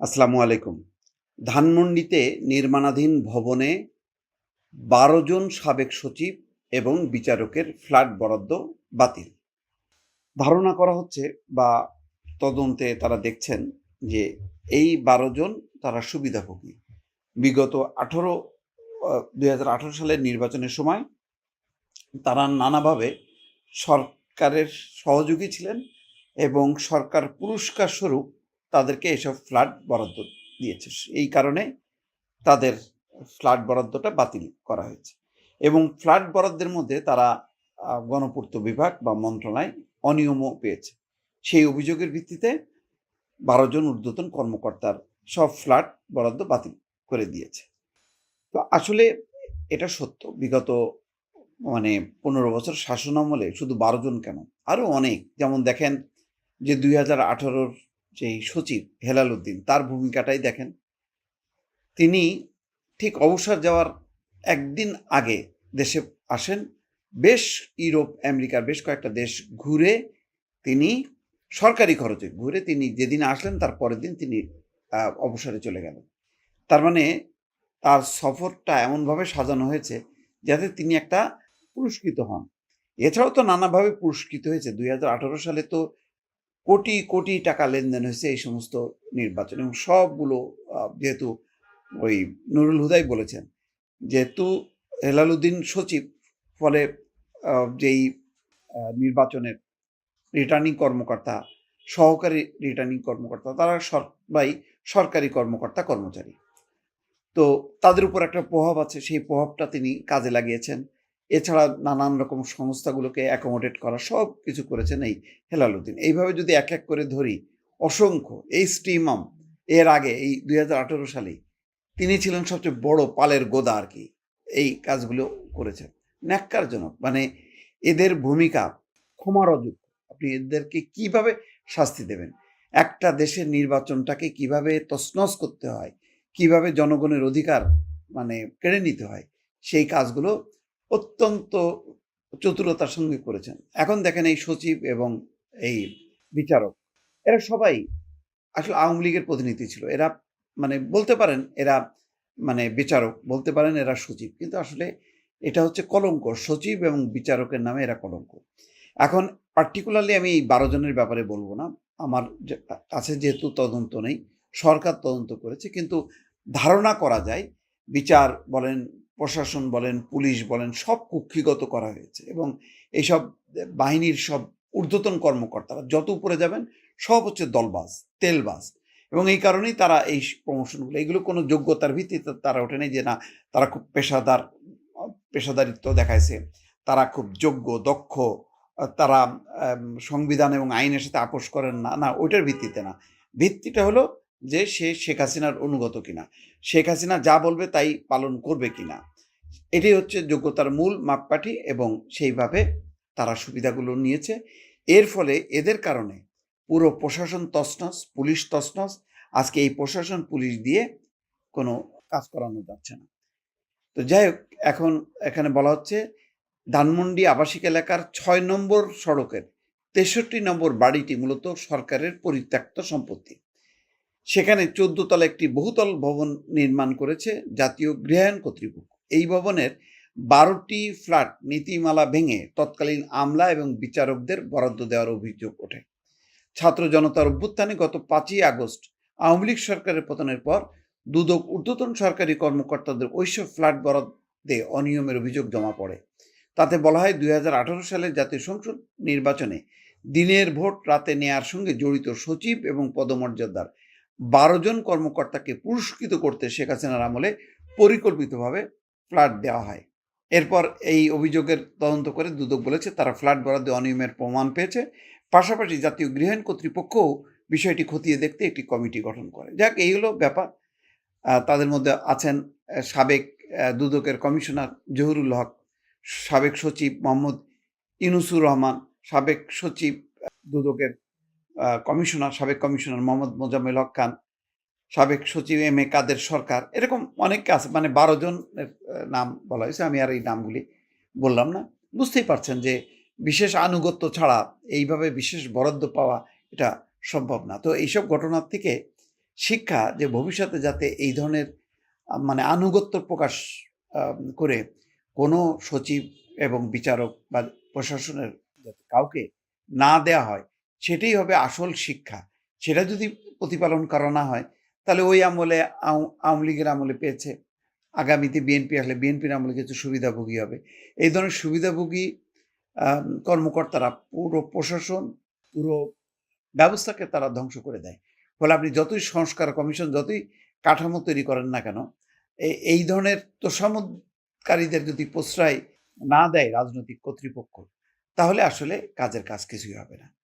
আসসালামু আলাইকুম। ধানমন্ডিতে নির্মাণাধীন ভবনে বারো জন সাবেক সচিব এবং বিচারকের ফ্ল্যাট বরাদ্দ বাতিল। ধারণা করা হচ্ছে বা তদন্তে তারা দেখছেন যে এই বারো জন তারা সুবিধাভোগী। বিগত আঠারো দুই সালের নির্বাচনের সময় তারা নানাভাবে সরকারের সহযোগী ছিলেন এবং সরকার পুরস্কার স্বরূপ তাদেরকে এসব ফ্ল্যাট বরাদ্দ দিয়েছে। এই কারণে তাদের ফ্ল্যাট বরাদ্দটা বাতিল করা হয়েছে। এবং ফ্ল্যাট বরাদ্দের মধ্যে তারা গণপূর্ত বিভাগ বা মন্ত্রণালয় অনিয়মও পেয়েছে। সেই অভিযোগের ভিত্তিতে বারো জন ঊর্ধ্বতন কর্মকর্তার সব ফ্ল্যাট বরাদ্দ বাতিল করে দিয়েছে। তো আসলে এটা সত্য। বিগত মানে পনেরো বছর শাসন আমলে শুধু বারো জন কেন? আরও অনেক। যেমন দেখেন যে দুই হাজার আঠারোর যেই সচিব হেলাল উদ্দিন, তার ভূমিকাটাই দেখেন। তিনি ঠিক অবসর যাওয়ার একদিন আগে দেশে আসেন। বেশ ইউরোপ, আমেরিকার বেশ কয়েকটা দেশ ঘুরে তিনি সরকারি খরচে ঘুরে তিনি যেদিন আসলেন তার পরের দিন তিনি অবসরে চলে গেলেন। তার মানে তার সফরটা এমনভাবে সাজানো হয়েছে যাতে তিনি একটা পুরস্কৃত হন। এছাড়াও তো নানাভাবে পুরস্কৃত হয়েছে। দুই হাজার আঠেরো সালে তো কোটি কোটি টাকা লেনদেন হয়েছে এই সমস্ত নির্বাচন এবং সবগুলো যেহেতু ওই নুরুল হুদাই বলেছেন যেহেতু হেলালুদ্দিন সচিব, ফলে যেই নির্বাচনের রিটার্নিং কর্মকর্তা, সহকারী রিটার্নিং কর্মকর্তা, তারা সবাই সরকারি কর্মকর্তা, কর্মচারী। তো তাদের উপর একটা প্রভাব আছে, সেই প্রভাবটা তিনি কাজে লাগিয়েছেন। এছাড়া নানান রকম সংস্থাগুলোকে অ্যাকোমোডেট করা সব কিছু করেছেন এই হেলালুদ্দিন। এইভাবে যদি এক এক করে ধরি, অসংখ্য, এই স্টিমাম, এর আগে, এই দুই সালেই তিনি ছিলেন সবচেয়ে বড় পালের গোদা আর কি, এই কাজগুলো করেছেন। ন্যাক্কারজনক মানে এদের ভূমিকা ক্ষমারযোগ্য আপনি এদেরকে কীভাবে শাস্তি দেবেন? একটা দেশের নির্বাচনটাকে কীভাবে তছনছ করতে হয়? কীভাবে জনগণের অধিকার মানে কেড়ে নিতে হয়? সেই কাজগুলো অত্যন্ত চতুরতার সঙ্গে করেছেন। এখন দেখেন এই সচিব এবং এই বিচারক, এরা সবাই আসলে আওয়ামী লীগের প্রতিনিধি ছিল। এরা মানে বলতে পারেন এরা মানে বিচারক, বলতে পারেন এরা সচিব। কিন্তু আসলে এটা হচ্ছে কলঙ্ক, সচিব এবং বিচারকের নামে এরা কলঙ্ক। এখন পার্টিকুলারলি আমি এই বারো জনের ব্যাপারে বলব না। আমার কাছে যেহেতু তদন্ত নেই, সরকার তদন্ত করেছে। কিন্তু ধারণা করা যায়, বিচার বলেন প্রশাসন বলেন, পুলিশ বলেন, সব কুক্ষিগত করা হয়েছে এবং এইসব বাহিনীর সব ঊর্ধ্বতন কর্মকর্তারা যত উপরে যাবেন সব হচ্ছে দলবাজ, তেলবাজ এবং এই কারণেই তারা এই প্রমোশনগুলো এগুলো কোনো যোগ্যতার ভিত্তিতে তারা ওঠে নেই যে না, তারা খুব পেশাদার, পেশাদারিত্ব দেখাইছে, তারা খুব যোগ্য, দক্ষ, তারা সংবিধান এবং আইনের সাথে আপোষ করেন না না, ওইটার ভিত্তিতে না। ভিত্তিটা হলো যে সে শেখ হাসিনার অনুগত কিনা। শেখ হাসিনা যা বলবে তাই পালন করবে কিনা। এটাই হচ্ছে যোগ্যতার মূল মাপকাঠি এবং সেইভাবে তারা সুবিধাগুলো নিয়েছে। এর ফলে এদের কারণে পুরো প্রশাসন তসনস পুলিশ তসনস আজকে এই প্রশাসন পুলিশ দিয়ে কোনো কাজ করানো যাচ্ছে না। তো যাই হোক, এখন এখানে বলা হচ্ছে ধানমন্ডি আবাসিক এলাকার ছয় নম্বর সড়কের তেষট্টি নম্বর বাড়িটি মূলত সরকারের পরিত্যক্ত সম্পত্তি। সেখানে চোদ্দ তলা একটি বহুতল ভবন নির্মাণ করেছে জাতীয় গৃহায়ণ কর্তৃপক্ষ। এই ভবনের বারোটি ফ্ল্যাট নীতিমালা ভেঙে তৎকালীন আমলা এবং বিচারকদের বরাদ্দ দেওয়ার অভিযোগ ওঠে। ছাত্র জনতার অভ্যুত্থানে গত পাঁচই আগস্ট আওয়ামী লীগ সরকারের পতনের পর দুদক ঊর্ধ্বতন সরকারি কর্মকর্তাদের ওইসব ফ্ল্যাট বরাদ্দে অনিয়মের অভিযোগ জমা পড়ে। তাতে বলা হয় দুই হাজার আঠারো সালের জাতীয় সংসদ নির্বাচনে দিনের ভোট রাতে নেয়ার সঙ্গে জড়িত সচিব এবং পদমর্যাদার বারো জন কর্মকর্তাকে পুরস্কৃত করতে শেখ হাসিনার আমলে পরিকল্পিতভাবে ফ্ল্যাট দেওয়া হয়। এরপর এই অভিযোগের তদন্ত করে দুদক বলেছে, তারা ফ্ল্যাট বরাদ্দে অনিয়মের প্রমাণ পেয়েছে। পাশাপাশি জাতীয় গৃহায়ণ কর্তৃপক্ষও বিষয়টি খতিয়ে দেখতে একটি কমিটি গঠন করে। যাক, এই হলো ব্যাপার। তাদের মধ্যে আছেন সাবেক দুদকের কমিশনার জহুরুল হক, সাবেক সচিব মোহাম্মদ ইনুসুর রহমান, সাবেক সচিব দুদকের কমিশনার, সাবেক কমিশনার মোহাম্মদ মোজাম্মেল হক খান, সাবেক সচিব এম এ কাদের সরকার, এরকম অনেকে আছে মানে বারো জনের নাম বলা হয়েছে, আমি আর এই নামগুলি বললাম না। বুঝতেই পারছেন যে বিশেষ আনুগত্য ছাড়া এইভাবে বিশেষ বরাদ্দ পাওয়া এটা সম্ভব না। তো এইসব ঘটনার থেকে শিক্ষা যে ভবিষ্যতে যাতে এই ধরনের মানে আনুগত্য প্রকাশ করে কোনো সচিব এবং বিচারক বা প্রশাসনের কাউকে না দেয়া হয় সেটাই হবে আসল শিক্ষা। সেটা যদি প্রতিপালন করা না হয়, তাহলে ওই আমলে আও- আওয়ামী লীগের আমলে পেয়েছে। আগামীতে বিএনপি আসলে বিএনপির আমলে কিছু সুবিধাভোগী হবে। এই ধরনের সুবিধাভোগী কর্মকর্তারা পুরো প্রশাসন, পুরো ব্যবস্থাকে তারা ধ্বংস করে দেয়। ফলে আপনি যতই সংস্কার কমিশন যতই কাঠামো তৈরি করেন না কেন এই- ধরনের তোষামতকারীদের যদি প্রশ্রয় না দেয় রাজনৈতিক কর্তৃপক্ষ, তাহলে আসলে কাজের কাজ কিছুই হবে না।